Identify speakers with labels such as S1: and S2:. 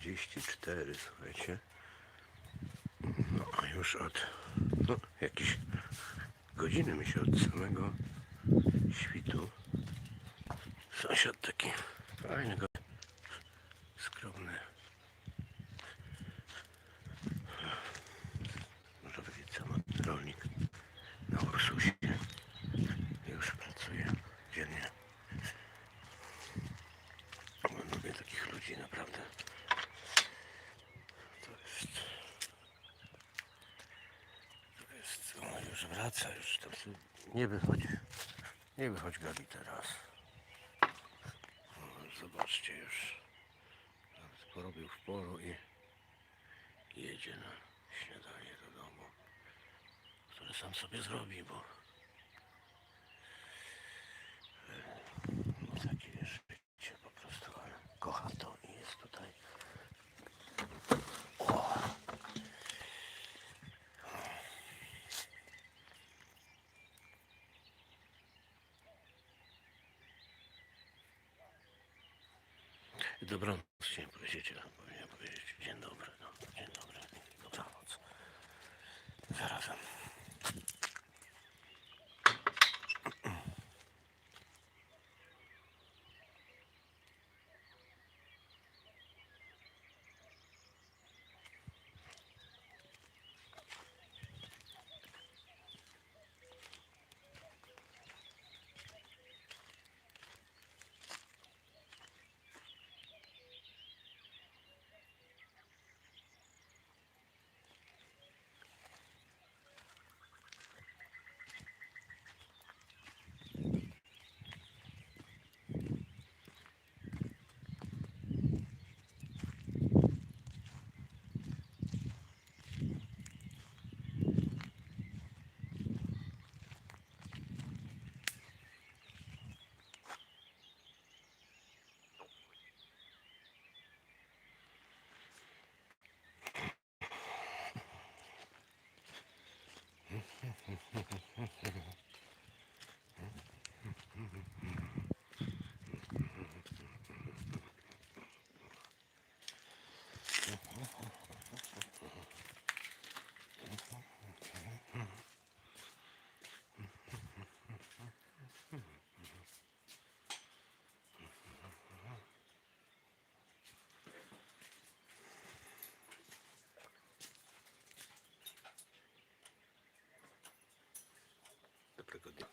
S1: 34, słuchajcie. No a już od no, jakieś godziny mi się od samego świtu. Sąsiad taki fajny, go- skromny. Można powiedzieć samotny rolnik na Ursusie. Już pracuje dziennie. Lubię takich ludzi naprawdę. Jest. Ona już wraca, już tam sobie nie wychodzi. Nie wychodź Gali teraz. Zobaczcie już. Porobił w polu i jedzie na śniadanie do domu, które sam sobie zrobi, bo Dobranoc chciałem powiedzieć, powiedzieć dzień dobry, no, dzień dobry, прикладів.